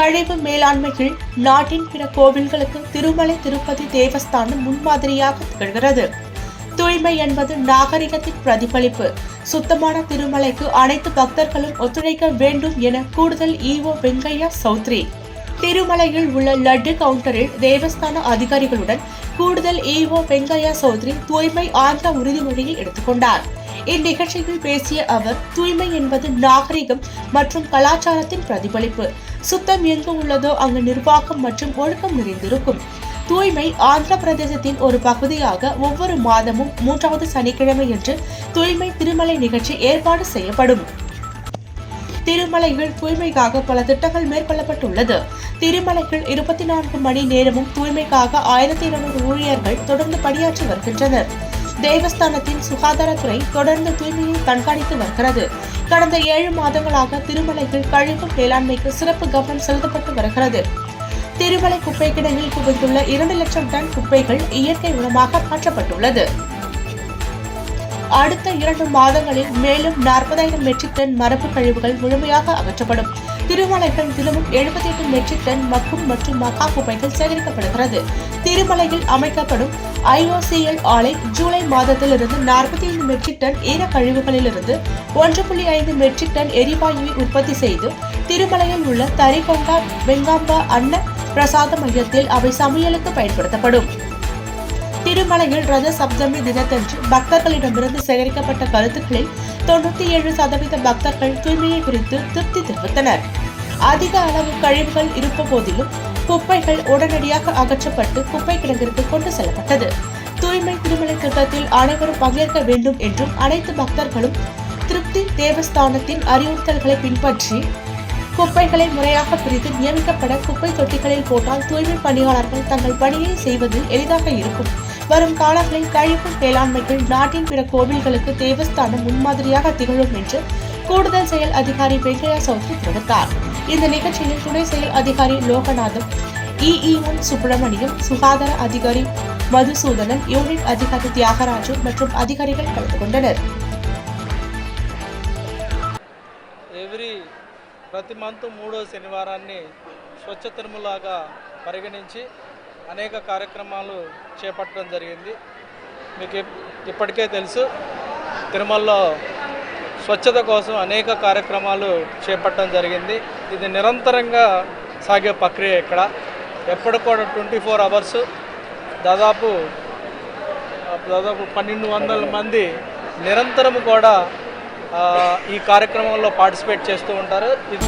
கழிவு மேலாண்மையில் நாட்டின் பிற கோவில்களுக்கு திருமலை திருப்பதி தேவஸ்தானம் முன்மாதிரியாக திகழ்கிறது. தூய்மை என்பது நாகரிகத்தின் பிரதிபலிப்பு. சுத்தமான திருமலைக்கு அனைத்து பக்தர்களும் ஒத்துழைக்க வேண்டும் என கூடுதல் இஓ வெங்கையா சௌத்ரி. திருமலையில் உள்ள லட்டு கவுண்டரில் தேவஸ்தான அதிகாரிகளுடன் கூடுதல் இஓ வெங்கையா சௌத்ரி தூய்மை ஆந்திர உறுதிமொழியை எடுத்துக்கொண்டார். இந்நிகழ்ச்சியில் பேசிய அவர் தூய்மை என்பது நாகரிகம் மற்றும் கலாச்சாரத்தின் பிரதிபலிப்பு. சுத்தம் எங்கு உள்ளதோ அங்கு நிர்வாகம் மற்றும் ஒழுக்கம் நிறைந்திருக்கும். தூய்மை ஆந்திர பிரதேசத்தின் ஒரு பகுதியாக ஒவ்வொரு மாதமும் மூன்றாவது சனிக்கிழமை என்று தூய்மை திருமலை நிகழ்ச்சி ஏற்பாடு செய்யப்படும். திருமலையில் தூய்மைக்காக பல திட்டங்கள் மேற்கொள்ளப்பட்டுள்ளது. திருமலையில் இருபத்தி நான்கு மணி நேரமும் தூய்மைக்காக ஆயிரத்தி இருநூறு ஊழியர்கள் தொடர்ந்து பணியாற்றி வருகின்றனர். தேவஸ்தானத்தின் சுகாதாரத்துறை தொடர்ந்து தூய்மையை கண்காணித்து வருகிறது. கடந்த ஏழு மாதங்களாக திருமலையில் கழிவு மேலாண்மைக்கு சிறப்பு கவனம் செலுத்தப்பட்டு வருகிறது. திருமலை குப்பை கிடங்கில் குவிந்துள்ள இரண்டு லட்சம் டன் குப்பைகள் இயற்கை உரமாக மாற்றப்பட்டுள்ளது. அடுத்த இரண்டு மாதங்களில் மேலும் நாற்பதாயிரம் மெட்ரிக் டன் மரபு கழிவுகள் முழுமையாக அகற்றப்படும். திருமலைகள் தினமும் எழுபத்தி எட்டு மெட்ரிக் டன் மக்கும் மற்றும் மக்கா குப்பைகள் சேகரிக்கப்படுகிறது. திருமலையில் அமைக்கப்படும் ஐஓசிஎல் ஆலை ஜூலை மாதத்திலிருந்து நாற்பத்தி ஐந்து மெட்ரிக் டன் ஈர கழிவுகளிலிருந்து ஒன்று புள்ளி ஐந்து மெட்ரிக் டன் எரிவாயுவை உற்பத்தி செய்து திருமலையில் உள்ள தரிகொண்டா வெங்காம்பா அன்ன பிரசாத மையத்தில் அவை சமையலுக்கு பயன்படுத்தப்படும். திருமலையில் ரத சப்தமி தினத்தன்று பக்தர்களிடமிருந்து சேகரிக்கப்பட்ட கருத்துக்களில் தொண்ணூத்தி ஏழு சதவீத பக்தர்கள் தூய்மையை குறித்து திருப்தி தெரிவித்தனர். அதிக அளவு கழிவுகள் இருந்த போதிலும் குப்பைகள் உடனடியாக அகற்றப்பட்டு குப்பை கிடங்கிற்கு கொண்டு செல்லப்பட்டது. தூய்மை திருமலை திட்டத்தில் அனைவரும் பங்கேற்க வேண்டும் என்றும் அனைத்து பக்தர்களும் திருப்தி தேவஸ்தானத்தின் அறிவுறுத்தல்களை பின்பற்றி குப்பைகளை முறையாக பிரித்து நியமிக்கப்பட குப்பை தொட்டிகளில் போட்டால் தூய்மை பணியாளர்கள் தங்கள் பணியை செய்வதில் எளிதாக இருக்கும். வரும் காலங்களில் கழிவு மேலாண்மைகள் நாட்டின் பிற கோவில்களுக்கு தேவஸ்தானம் முன்மாதிரியாக திகழும் என்று கூடுதல் செயல் அதிகாரி வெங்கையா சௌத்ரி தெரிவித்தார் இந்த நிகழ்ச்சியில் துணை செயல் அதிகாரி லோகநாதம் இஇஒ சுப்பிரமணியம் சுகாதார அதிகாரி மதுசூதனன் யூனிட் அதிகாரி தியாகராஜு மற்றும் அதிகாரிகள் கலந்து கொண்டனர் ఎవ్రీ ప్రతి మంత్ మూడో శనివారాన్ని స్వచ్ఛ తిరుమలగా పరిగణించి అనేక కార్యక్రమాలు చేపట్టడం జరిగింది. మీకు ఇప్పటికే తెలుసు తిరుమలలో స్వచ్ఛత కోసం అనేక కార్యక్రమాలు చేపట్టడం జరిగింది. ఇది నిరంతరంగా సాగే ప్రక్రియ ఇక్కడ. ఎప్పటి కూడా ట్వంటీ ఫోర్ అవర్స్ దాదాపు దాదాపు పన్నెండు వందల మంది నిరంతరం కూడా ఈ కార్యక్రమంలో పార్టిసిపేట్ చేస్తూ ఉంటారు. ఇది